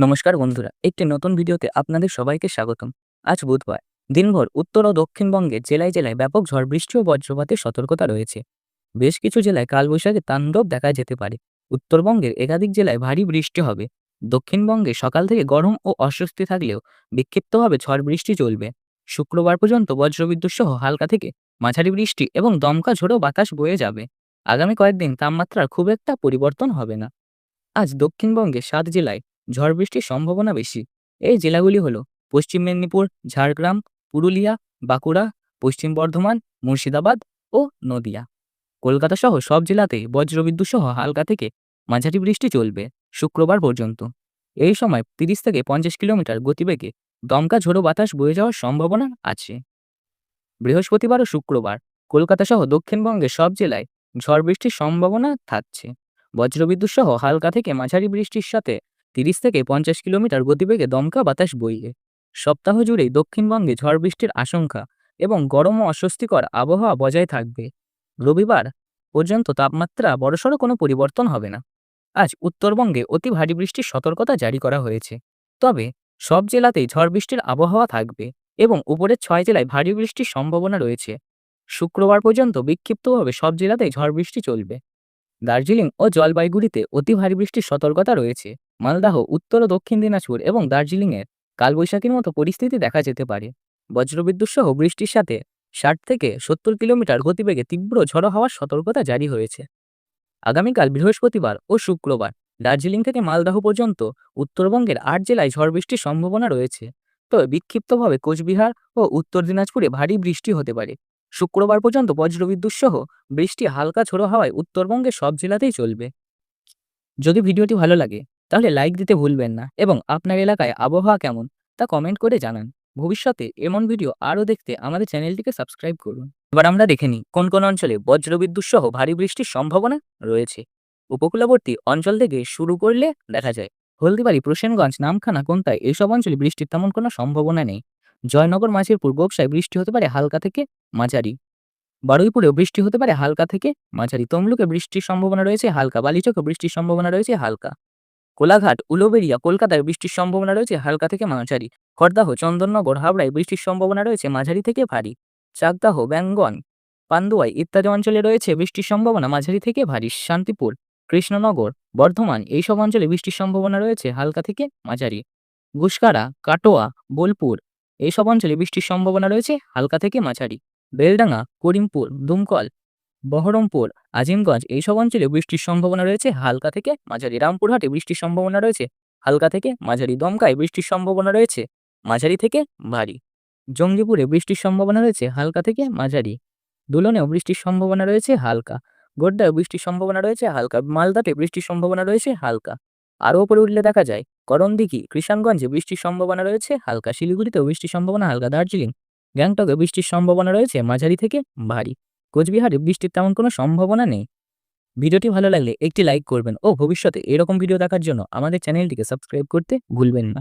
নমস্কার বন্ধুরা, একটি নতুন ভিডিওতে আপনাদের সবাইকে স্বাগতম। আজ বুধবার, দিনভর উত্তর ও দক্ষিণবঙ্গে জেলায় জেলায় ব্যাপক ঝড় বৃষ্টি ও বজ্রপাতের সতর্কতা রয়েছে। বেশ কিছু জেলায় কালবৈশাখী তাণ্ডব দেখা যেতে পারে। উত্তরবঙ্গের একাধিক জেলায় ভারী বৃষ্টি হবে। দক্ষিণবঙ্গে সকাল থেকে গরম ও অস্বস্তি থাকলেও বিক্ষিপ্তভাবে ঝড় বৃষ্টি চলবে। শুক্রবার পর্যন্ত বজ্রবিদ্যুৎ সহ হালকা থেকে মাঝারি বৃষ্টি এবং দমকা ঝোড়ো বাতাস বয়ে যাবে। আগামী কয়েকদিন তাপমাত্রার খুব একটা পরিবর্তন হবে না। আজ দক্ষিণবঙ্গে সাত জেলায় ঝড় বৃষ্টির সম্ভাবনা বেশি। এই জেলাগুলি হল পশ্চিম মেদিনীপুর, ঝাড়গ্রাম, পুরুলিয়া, বাঁকুড়া, পশ্চিম বর্ধমান, মুর্শিদাবাদ ও নদিয়া। কলকাতা সহ সব জেলাতে বজ্রবিদ্যুৎ সহ হালকা থেকে মাঝারি বৃষ্টি চলবে শুক্রবার পর্যন্ত। এই সময় তিরিশ থেকে পঞ্চাশ কিলোমিটার গতিবেগে দমকা ঝোড়ো বাতাস বয়ে যাওয়ার সম্ভাবনা আছে। বৃহস্পতিবার ও শুক্রবার কলকাতা সহ দক্ষিণবঙ্গের সব জেলায় ঝড় বৃষ্টির সম্ভাবনা থাকছে। বজ্রবিদ্যুৎ সহ হালকা থেকে মাঝারি বৃষ্টির সাথে তিরিশ থেকে পঞ্চাশ কিলোমিটার গতিবেগে দমকা বাতাস বইবে সপ্তাহ জুড়েই দক্ষিণবঙ্গে ঝড় বৃষ্টির আশঙ্কা এবং গরম ও অস্বস্তিকর আবহাওয়া বজায় থাকবে। রবিবার পর্যন্ত তাপমাত্রা বড়সড় কোনো পরিবর্তন হবে না। আজ উত্তরবঙ্গে অতি ভারী বৃষ্টির সতর্কতা জারি করা হয়েছে। তবে সব জেলাতেই ঝড় বৃষ্টির আবহাওয়া থাকবে এবং উপরের ছয় জেলায় ভারী বৃষ্টির সম্ভাবনা রয়েছে। শুক্রবার পর্যন্ত বিক্ষিপ্তভাবে সব জেলাতেই ঝড় বৃষ্টি চলবে। দার্জিলিং ও জলপাইগুড়িতে অতি ভারী বৃষ্টির সতর্কতা রয়েছে। মালদাহ, উত্তর ও দক্ষিণ দিনাজপুর এবং দার্জিলিংয়ের কালবৈশাখীর মতো পরিস্থিতি দেখা যেতে পারে। বজ্রবিদ্যুৎ সহ বৃষ্টির সাথে ষাট থেকে সত্তর কিলোমিটার গতিবেগে তীব্র ঝড়ো হওয়ার সতর্কতা জারি হয়েছে। আগামীকাল বৃহস্পতিবার ও শুক্রবার দার্জিলিং থেকে মালদাহ পর্যন্ত উত্তরবঙ্গের আট জেলায় ঝড় বৃষ্টির সম্ভাবনা রয়েছে। তবে বিক্ষিপ্তভাবে কোচবিহার ও উত্তর দিনাজপুরে ভারী বৃষ্টি হতে পারে। শুক্রবার পর্যন্ত বজ্রবিদ্যুৎ সহ বৃষ্টি হালকা ঝোড়ো হাওয়ায় উত্তরবঙ্গের সব জেলাতেই চলবে। যদি ভিডিওটি ভালো লাগে তাহলে লাইক দিতে ভুলবেন না। এবং আপনার এলাকায় আবহাওয়া কেমন, তা কমেন্ট করে জানান। ভবিষ্যতে এমন ভিডিও আরও দেখতে আমাদের চ্যানেলটিকে সাবস্ক্রাইব করুন। এবার আমরা দেখে নিই, কোন কোন অঞ্চলে বজ্রবিদ্যুৎ সহ ভারী বৃষ্টির সম্ভাবনা রয়েছে? উপকূলবর্তী অঞ্চল থেকে শুরু করলে দেখা যায়, হলদিবাড়ি, প্রসেনগঞ্জ, নামখানা কোনটায় এসব অঞ্চলে বৃষ্টির তেমন কোনো সম্ভাবনা নেই। জয়নগর মাঝিরপুর গোপসায় বৃষ্টি হতে পারে হালকা থেকে মাঝারি। বারুইপুরেও বৃষ্টি হতে পারে হালকা থেকে মাঝারি। তমলুকে বৃষ্টির সম্ভাবনা রয়েছে হালকা বালিচকে বৃষ্টির সম্ভাবনা রয়েছে হালকা। কোলাঘাট উলোবেরিয়া কলকাতায় বৃষ্টির সম্ভাবনা রয়েছে হালকা থেকে মাঝারি। খড়দাহ চন্দননগর, হাওড়ায় বৃষ্টির সম্ভাবনা রয়েছে মাঝারি থেকে ভারী। চাকদাহ, ব্যাঙ্গন, পান্ডুয়াই ইত্যাদি অঞ্চলে রয়েছে বৃষ্টির সম্ভাবনা মাঝারি থেকে ভারী। শান্তিপুর, কৃষ্ণনগর, বর্ধমান, এইসব অঞ্চলে বৃষ্টির সম্ভাবনা রয়েছে হালকা থেকে মাঝারি। গুসকারা কাটোয়া, বোলপুর, এইসব অঞ্চলে বৃষ্টির সম্ভাবনা রয়েছে হালকা থেকে মাঝারি। বেলডাঙ্গা, করিমপুর, দুমকল বহরমপুর আজিমগঞ্জ এইসব অঞ্চলে বৃষ্টির সম্ভাবনা রয়েছে হালকা থেকে মাঝারি রামপুরহাটে বৃষ্টির সম্ভাবনা রয়েছে হালকা থেকে মাঝারি দমকায় বৃষ্টির সম্ভাবনা রয়েছে মাঝারি থেকে ভারী জঙ্গিপুরে বৃষ্টির সম্ভাবনা রয়েছে হালকা থেকে মাঝারি দুলনেও বৃষ্টির সম্ভাবনা রয়েছে হালকা গোড্ডায় বৃষ্টির সম্ভাবনা রয়েছে হালকা মালদাতে বৃষ্টির সম্ভাবনা রয়েছে হালকা আরও ওপরে উঠলে দেখা যায় করণদিঘি কৃষাণগঞ্জে বৃষ্টির সম্ভাবনা রয়েছে হালকা শিলিগুড়িতেও বৃষ্টির সম্ভাবনা হালকা দার্জিলিং গ্যাংটকে বৃষ্টির সম্ভাবনা রয়েছে মাঝারি থেকে ভারী কোচবিহারে বৃষ্টির তেমন কোনো সম্ভাবনা নেই। ভিডিওটি ভালো লাগলে একটি লাইক করবেন ও ভবিষ্যতে এরকম ভিডিও দেখার জন্য আমাদের চ্যানেলটিকে সাবস্ক্রাইব করতে ভুলবেন না।